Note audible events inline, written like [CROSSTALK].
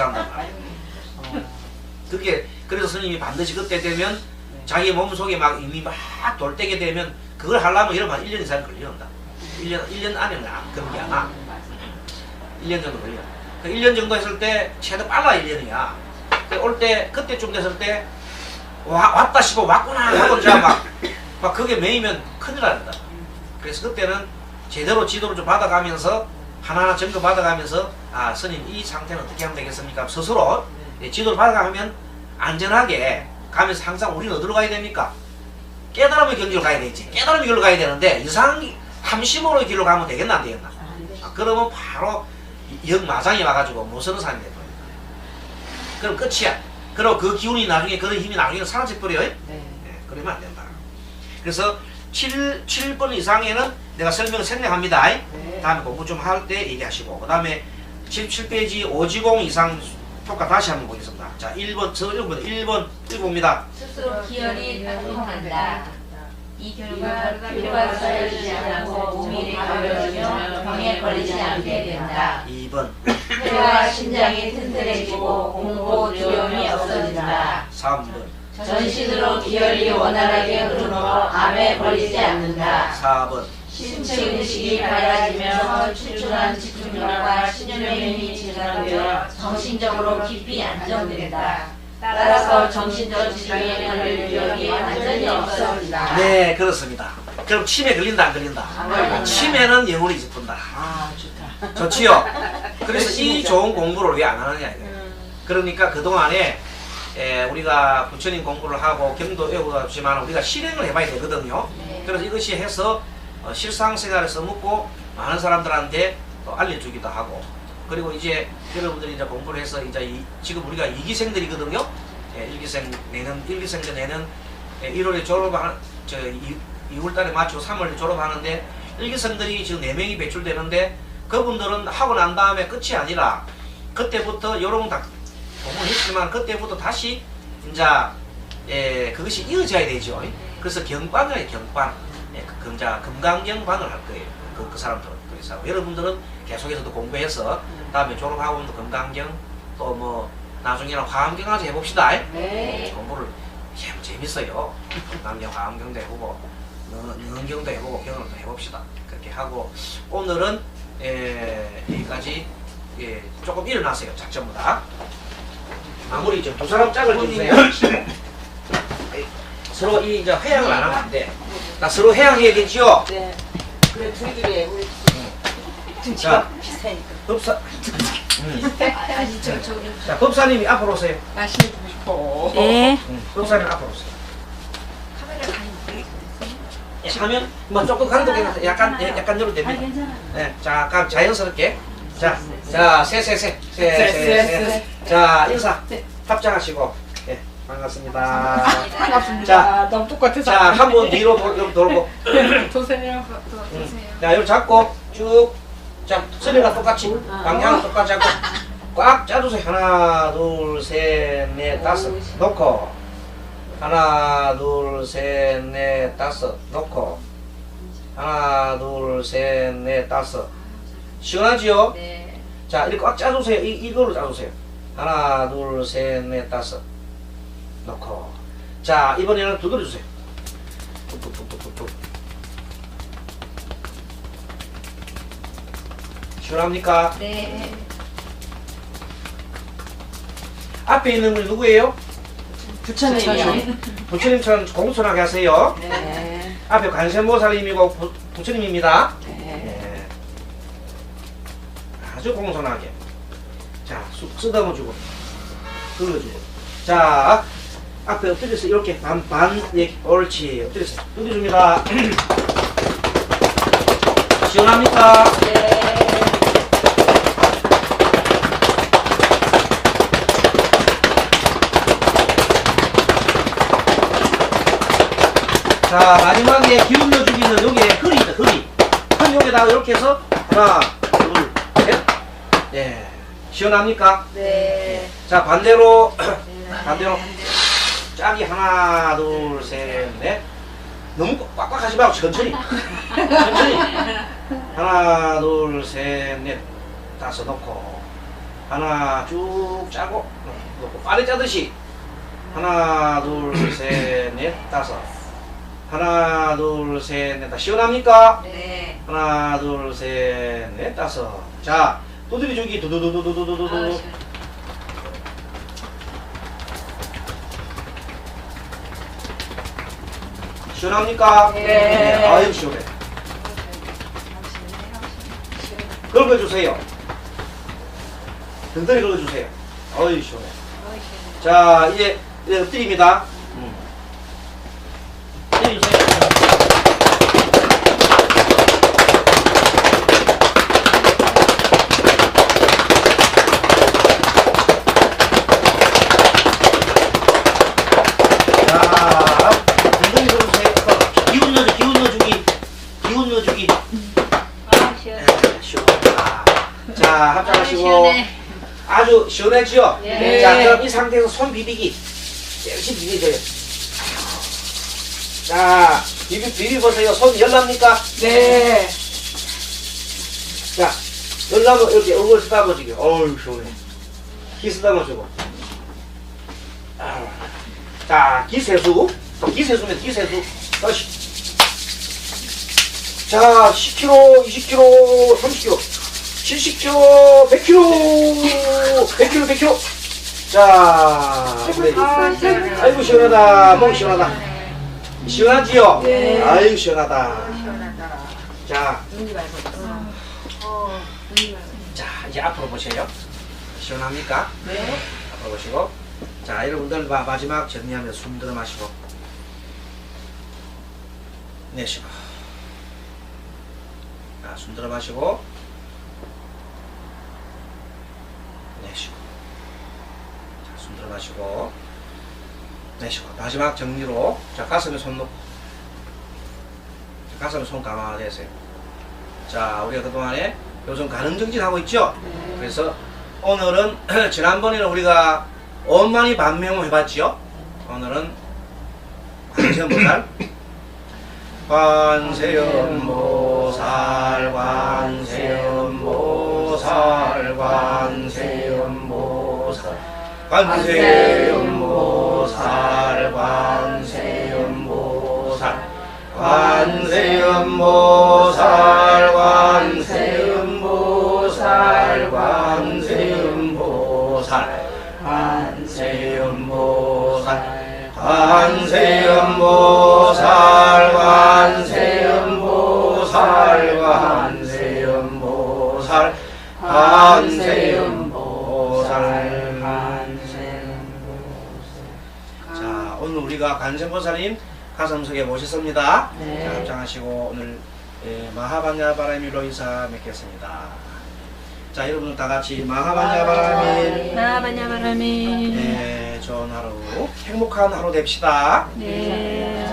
짓을 한단 말이에요. 그게 그래서 스님이 반드시 그때 되면 자기 몸속에 막 이미 막 돌때게 되면 그걸 하려면 여러분 한 1년 이상 걸린다. 1년 1년 안에는 안 그런 게 아마 1년 정도 걸려. 그 1년 정도 했을 때 최대 빨라 1년이야. 올 때 그때쯤 됐을 때 와, 왔다 싶어 왔구나 하고 이제 막, 막 그게 메이면 큰일 납니다. 그래서 그때는 제대로 지도를 좀 받아가면서 하나하나 점검 받아가면서 아 스님 이 상태는 어떻게 하면 되겠습니까? 스스로 예, 지도를 받아가면 안전하게 가면서 항상 우리는 어디로 가야 됩니까? 깨달음의 경지로 가야 되지. 깨달음의 길로 가야 되는데 이상 함심으로의 길로 가면 되겠나 안 되겠나? 아, 그러면 바로 역마장이 와가지고 못 쓰는 사람이 돼버려. 그럼 끝이야. 그리고 그 기운이 나중에 그런 힘이 나중에 사라져버려요. 네. 예, 그러면 안 된다. 그래서 7, 7번 이상에는 내가 설명을 생략합니다. 네. 다음에 공부 좀 할 때 얘기하시고 그 다음에 77페이지 오지공 이상 효과 다시 한번 보겠습니다. 자 1번 저 1번 1번 읽어봅니다. 스스로 기혈이 tác動한다. 이 결과 피로가 쌓여지지 않고 몸이 가벼워지며 병에 걸리지 않게 된다. 2번 폐와 심장이 튼튼해지고 공고 두려움이 없어진다. 3번 전신으로 기혈이 원활하게 흐르므로 암에 걸리지 않는다. 4번 신체 의식이 밝아지면서 출중한 집중력과 신념의 힘이 증가되어 정신적으로 깊이 안정된다. 따라서 정신적 지장에 걸릴 위험이 완전히 없어진다. 네 그렇습니다. 그럼 치매 걸린다 안 걸린다? 안 걸린다. 치매는 영원히 잊어푼다. 아 좋다. 좋지요? [LAUGHS] 그래서 이 좋은 공부를 왜 안 하느냐 이거예요. 그러니까 그 동안에 에, 우리가 부처님 공부를 하고 경도 외우지만 우리가 실행을 해봐야 되거든요. 네. 그래서 이것이 해서 어, 실상생활에서 묻고 많은 사람들한테 또 알려주기도 하고 그리고 이제 여러분들이 이제 공부를 해서 이제 이, 지금 우리가 이기생들이거든요. 예, 일기생 내년 일기생들 내년 예, 1월에 졸업하는 저 2월 달에 맞춰 3월에 졸업하는데 일기생들이 지금 4명이 배출되는데 그분들은 하고 난 다음에 끝이 아니라 그때부터 여러분 다 공부했지만 그때부터 다시 이제 예, 그것이 이어져야 되죠. 그래서 경관을 경관, 예, 그 금자 금강경관을 할 거예요. 그, 그 사람들은 그래서 여러분들은 계속해서도 공부해서 다음에 졸업하고 도 금강경 또 뭐 나중에는 화엄경까지 해봅시다. 네. 공부를 참 재밌어요. 금강경, 화엄경도 해보고 능경도 해보고 경을 또 해봅시다. 그렇게 하고 오늘은 예, 여기까지 예, 조금 일어나세요. 작전보다. 마무리 좀 두 사람 짝을 좀 주세요. [LAUGHS] 서로 이 이제 회양을 안 하면 안 돼. 나 서로 해양해야 되지요? 네. 그래 둘이둘이 우리 등치가 자. 비슷하니까. 법사. 음. 자, 법사님이 앞으로 오세요. 맛있는 보고 싶어. 네. 음, 법사님 앞으로 오세요. 카메라 가니 차면 예, 뭐 조금 간도해놔서 약간 예, 약간 열어도 됩니다. 아, 괜찮아. 네, 예, 자, 그럼 자연스럽게. 자, 네. 자, 세, 세, 세, 세, 세, 세. 자, 인사 네. 합장하시고. 예, 반갑습니다. 반갑습니다. 자, 너무 똑같아서. 자, 한 번 뒤로 돌, 돌고. [LAUGHS] 도세요. 음. 자, 이거 잡고 쭉. 자, 소리가 똑같이. 방향 똑같이 잡고. 꽉 짜주세요. 하나, 둘, 셋, 넷, 다섯. 놓고. 하나, 둘, 셋, 넷, 다섯. 놓고. 하나, 둘, 셋, 넷, 다섯. 시원하지요? 네. 자, 이렇게 꽉 짜주세요. 이, 이거로 짜주세요. 하나, 둘, 셋, 넷, 다섯. 놓고. 자, 이번에는 두드려 주세요. 툭툭툭툭툭툭. 시원합니까? 네. 앞에 있는 분이 누구예요? 부처님이요. 부처님처럼 공손하게 하세요. 네. 앞에 관세모사님이고 부, 부처님입니다. 네. 네. 아주 공손하게. 자, 쑥 쓰다듬어주고, 긁어주고. 자, 앞에 엎드려서 이렇게 반, 반, 예, 옳지. 엎드려서 뜯어줍니다. [CLEARS THROAT] 시원합니까? 네. 자, 마지막에 기울여 주기는 여기에 허리다, 허리. 허리 여기다가 이렇게 해서 하나, 둘, 셋. 네. 시원합니까? 네. 자, 반대로, [CLEARS THROAT] 반대로. 짝이 하나, 둘, 셋, 넷. 너무 꽉꽉 하지 말고 천천히. 천천히. 하나, 둘, 셋, 넷. 다섯 넣고. 하나 쭉 짜고 놓고 빨리 짜듯이 하나 둘 셋넷 다섯 하나 둘 셋 넷 다 시원합니까? 네. 하나 둘 셋넷 다섯 자 두드리 주기 두두두두두두두두 시원합니까? 네. 아유 시원해. 긁어주세요. 든든히 긁어주세요. 아유 시원해. 자 이제 이제 엎드립니다 음. 때려주세요 자, 든든히 긁어주세요 기운 넣어주 기운 넣어주기 기운 넣어주기 아, 시원해. 시원하다 자 아, 합장하시고 시원해. 아주 시원해지요? 네. 자, 그럼 이 상태에서 손 비비기. 열심히 비비세요. 자, 비비, 비비보세요. 손 열납니까? 네. 자, 열나면 이렇게 얼굴 쓰다보지게. 어우, 시원해. 기 쓰다보시고. 아우. 자, 기세수. 기세수면 기세수. 다시. 자, 10kg, 20kg, 30kg. 70kg, 100kg, 100kg, 100kg. 자. 아. 아이고 시원하다. 목 시원하다. 시원하지요? 네. 아이고 시원하다. 시원하다. 자. 어. 자 이제 앞으로 보세요. 시원합니까? 네. 앞으로 보시고. 자, 여러분들 마, 마지막 정리하면서 숨 들어 마시고 내쉬고. 자, 숨 들어 마시고. 자, 숨 들어 마시고 내쉬고. 마지막 정리로 자 가슴에 손 놓고 자, 가슴에 손 감아 대세요. 자, 우리가 그동안에 요즘 가능 정진 하고 있죠? 그래서 오늘은 [CLEARS THROAT] 지난번에는 우리가 원만히 반명을 해봤지요. 오늘은 관세음보살 관세음보살 관세음보살 관세음보살 관세 가슴속에 모셨습니다 네. 자 합장하시고 오늘 예, 마하반야바라미로 인사 맺겠습니다 자 여러분 다 같이 마하반야바라미 나바냐바라미. 네, 좋은 하루, 행복한 하루 됩시다. 네.